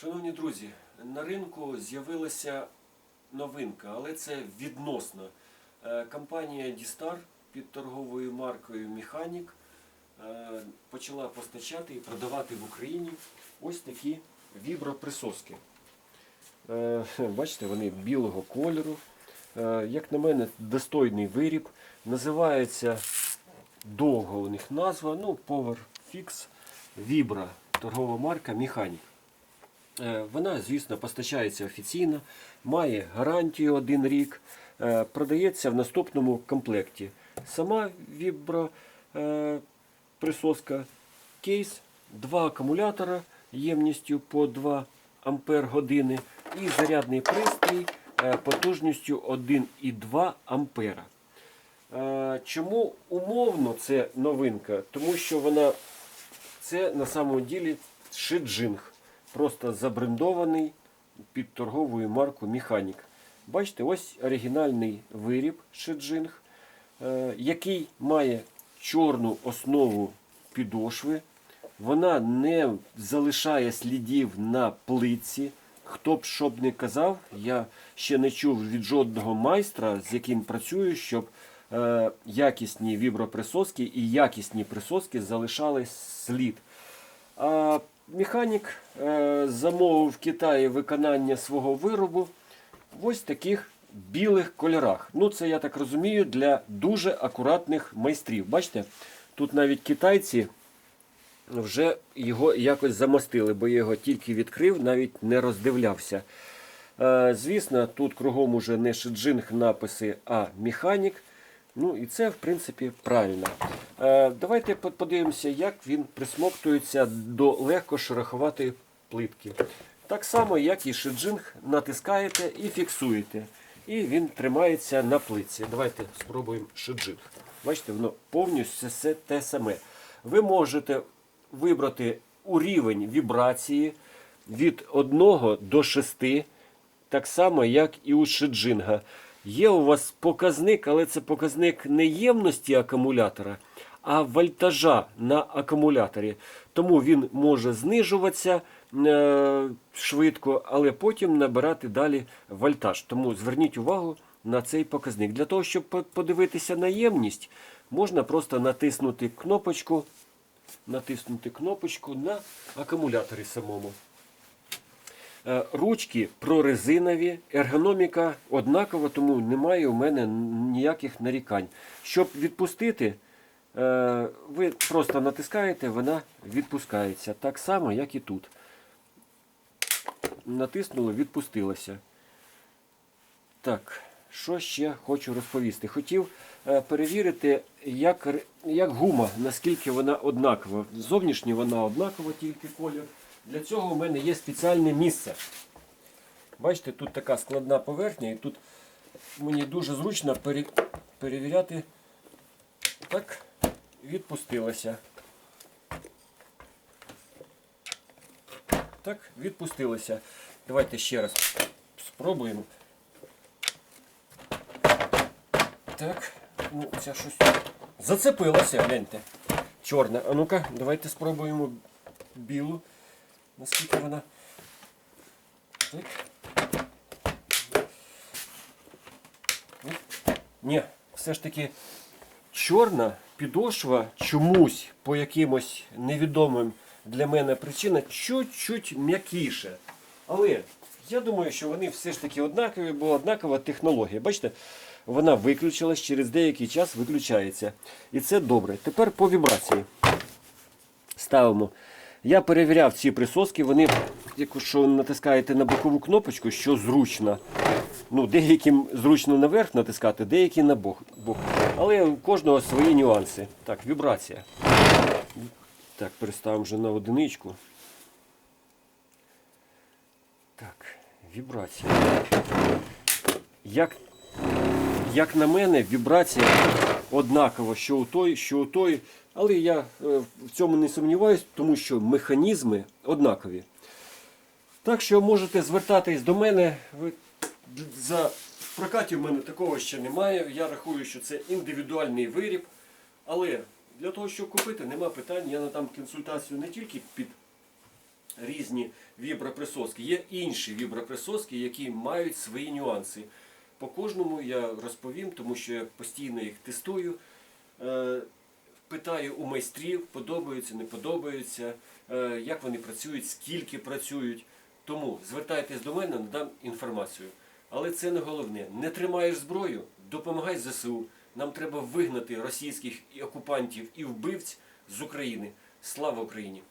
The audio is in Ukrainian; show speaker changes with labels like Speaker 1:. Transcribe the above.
Speaker 1: Шановні друзі, на ринку з'явилася новинка, але це відносно. Е, Компанія Дістар під торговою маркою Механік е, почала постачати і продавати в Україні ось такі віброприсоски. Е, Бачите, вони білого кольору. Як на мене, достойний виріб. Називається довго у них назва, ну, Power Fix Vibra, торгова марка Механік. Е, Вона, звісно, постачається офіційно, має гарантію один рік, е, продається в наступному комплекті. Сама вібро е, присоска, кейс, два акумулятора ємністю по 2 ампер години і зарядний пристрій потужністю 1,2 ампера. Чому умовно це новинка? Тому що вона це на самому ділі шиджинг, просто забрендований під торговою маркою Механік. Бачите, ось оригінальний виріб шиджинг, е, який має чорну основу підошви. Вона не залишає слідів на плитці. Хто б що б не казав, я ще не чув від жодного майстра, з яким працюю, щоб е, якісні віброприсоски і якісні присоски залишали слід. А механік е, замовив в Китаї виконання свого виробу в ось таких білих кольорах. Ну, це я так розумію, для дуже акуратних майстрів. Бачите, тут навіть китайці вже його якось замостили, бо я його тільки відкрив, навіть не роздивлявся. Е, Звісно, тут кругом уже не шиджинг написи, а механік. Ну і це, в принципі, правильно. Е, Давайте подивимося, як він присмоктується до легко шероховатої плитки. Так само, як і шиджинг, натискаєте і фіксуєте. І він тримається на плитці. Давайте спробуємо шиджинг. Бачите, воно повністю все те саме. Ви можете вибрати у рівень вібрації від 1 до 6, так само, як і у шиджинга. Є у вас показник, але це показник не ємності акумулятора, а вольтажа на акумуляторі. Тому він може знижуватися е, швидко, але потім набирати далі вольтаж. Тому зверніть увагу на цей показник. Для того, щоб подивитися на ємність, можна просто натиснути кнопочку, натиснути кнопочку на акумуляторі самому. Е, Ручки прорезинові, ергономіка однакова, тому немає у мене ніяких нарікань. Щоб відпустити, ви просто натискаєте, вона відпускається. Так само, як і тут. Натиснуло, відпустилося. Так, що ще хочу розповісти? Хотів е, перевірити, як, як гума, наскільки вона однакова. Зовнішньо вона однакова, тільки колір. Для цього у мене є спеціальне місце. Бачите, тут така складна поверхня, і тут мені дуже зручно перевіряти. Так, відпустилося. Так, відпустилося. Давайте ще раз спробуємо. Так, ну ця щось зацепилася, гляньте. Чорна. А ну-ка, давайте спробуємо білу. Наскільки вона. Так. Ні, все ж таки чорна підошва чомусь по якимось невідомим для мене причинам чуть-чуть м'якіше. Але я думаю, що вони все ж таки однакові, бо однакова технологія. Бачите, вона виключилась, через деякий час виключається. І це добре. Тепер по вібрації ставимо. Я перевіряв ці присоски, вони, якщо натискаєте на бокову кнопочку, що зручно. Ну, деяким зручно наверх натискати, деякі на бок. Але у кожного свої нюанси. Так, вібрація. Так, переставимо вже на одиничку. Так, вібрація. Як, як на мене, вібрація однакова, що у той, що у той. Але я е, в цьому не сумніваюсь, тому що механізми однакові. Так що можете звертатись до мене. За в прокаті в мене такого ще немає. Я рахую, що це індивідуальний виріб. Але для того, щоб купити, нема питань. Я надам консультацію не тільки під різні віброприсоски. Є інші віброприсоски, які мають свої нюанси. По кожному я розповім, тому що я постійно їх тестую. Е, Питаю у майстрів, подобаються, не подобаються, е, як вони працюють, скільки працюють. Тому звертайтесь до мене, надам інформацію. Але це не головне. Не тримаєш зброю, допомагай ЗСУ. Нам треба вигнати російських окупантів і вбивць з України. Слава Україні!